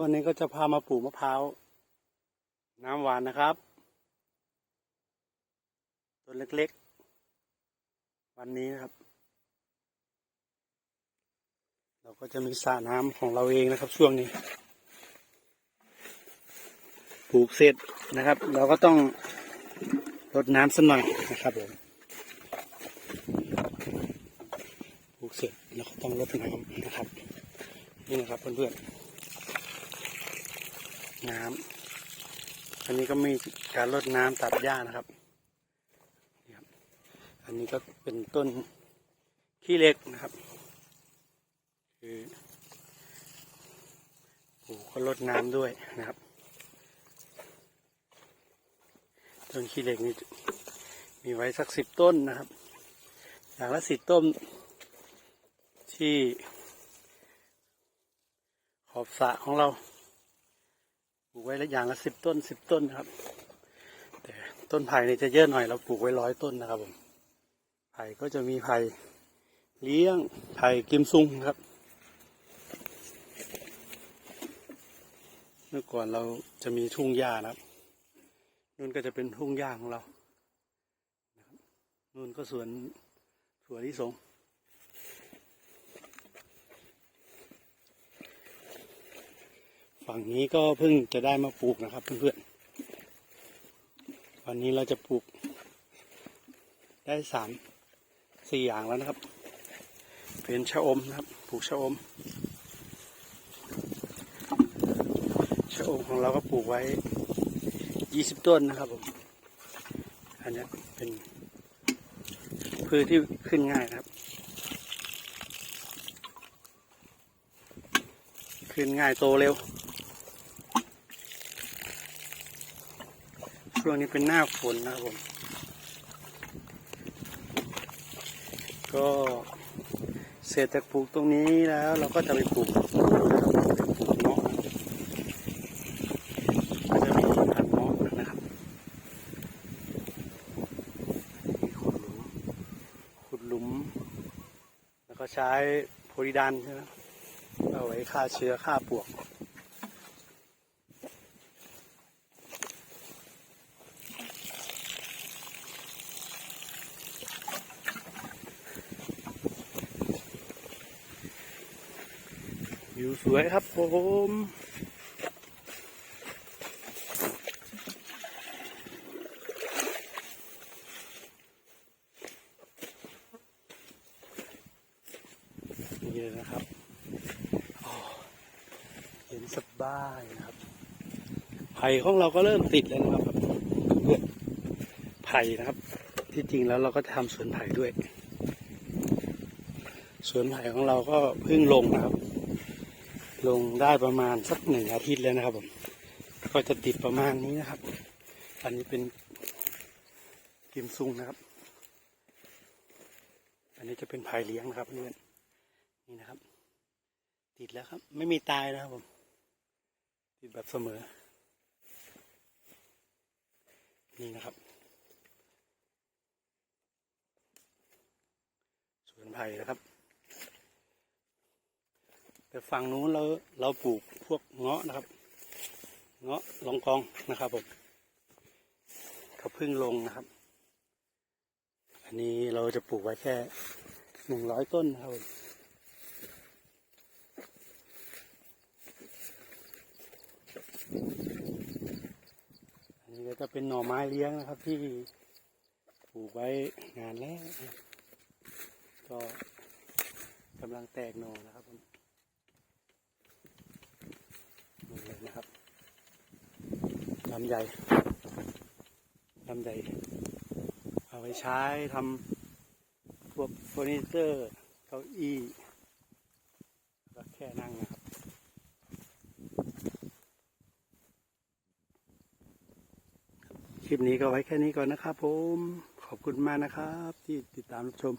วันนี้ก็จะพามาปลูกมะพร้าวน้ำหวานนะครับต้นเล็กๆ วันนี้นะครับ เราก็จะมีสระน้ำของเราเองนะครับ ช่วงนี้ ปลูกเสร็จนะครับ เราก็ต้องรดน้ำสักหน่อยนะครับผมปลูกเสร็จเราก็ต้องรดน้ำนะครับนี่นะครับเพื่อนๆ น้ำอันนี้ก็มีการรดน้ำตัดหญ้านะครับนี่ครับ อันนี้ก็เป็นต้นขี้เหล็กนะครับ คือปลูกก็รดน้ำด้วยนะครับต้นขี้เหล็กนี่มีไว้สักสิบต้นนะครับ อย่างละสิบต้นที่ขอบสระของเรา ไว้ละอย่างละสิบต้นสิบต้นครับ แต่ต้นไผ่นี่จะเยอะหน่อยเราปลูกไว้ร้อยต้นนะครับผมไผ่ก็จะมีไผ่เลี้ยงไผ่กิมซุงครับ เมื่อก่อนเราจะมีทุ่งหญ้านะครับนู่นก็จะเป็นทุ่งหญ้าของเรานั่นก็สวนสวนที่สง ฝั่งนี้ก็เพิ่งจะได้มาปลูกนะครับเพื่อนๆวันนี้เราจะปลูก ได้สามสี่อย่างแล้วนะครับ เป็นชะอมนะครับปลูกชะอมชะอมของเราก็ปลูกไว้ยี่สิบต้นนะครับผมอันนี้เป็นพืชที่ขึ้นง่ายครับ ขึ้นง่ายโตเร็ว ช่วงนี้เป็นหน้าฝนนะครับผม ก็เสร็จจากปลูกตรงนี้แล้ว เราก็จะไปปลูกปลูกเงาะก็จะมีพันธุ์เงาะนะครับมีขุดหลุมขุดหลุม แล้วก็ใช้โพลิดันใช่ไหมเอาไว้ฆ่าเชื้อฆ่าปลวก วิวสวยครับผมนี่เลยนะครับเห็นสบายนะครับไผ่ของเราก็เริ่มติดแล้วนะครับเพื่อนไผ่นะครับ ที่จริงแล้วเราก็ทำสวนไผ่ด้วย สวนไผ่ของเราก็เพิ่งลงนะครับ ลงได้ประมาณสักหนึ่งอาทิตย์แล้วนะครับผมก็จะติดประมาณนี้นะครับ อันนี้เป็นกิมซุงนะครับ อันนี้จะเป็นไผ่เลี้ยงนะครับเพื่อนนี่นะครับ ติดแล้วครับ ไม่มีตายนะครับผม ติดแบบเสมอ นี่นะครับสวนไผ่นะครับ แต่ฝั่งนู้นเราเราปลูกพวกเงาะนะครับ เงาะลองกองนะครับผมเขาพิ่งลงนะครับ อันนี้เราจะปลูกไว้แค่หนึ่งร้อยต้นนะครับผมอันนี้ก็จะเป็นหน่อไม้เลี้ยงนะครับที่ปลูกไว้นานแล้วนะครับก็กำลังแตกหน่อนะครับผม นี่เลยนะครับ ลำใหญ่ลำใหญ่เอาไปใช้ทำพวกเฟอร์นิเจอร์เก้าอี้ก็แค่นั่งนะครับคลิปนี้ก็ไว้แค่นี้ก่อนนะครับผม ขอบคุณมากนะครับ ที่ติดตามรับชม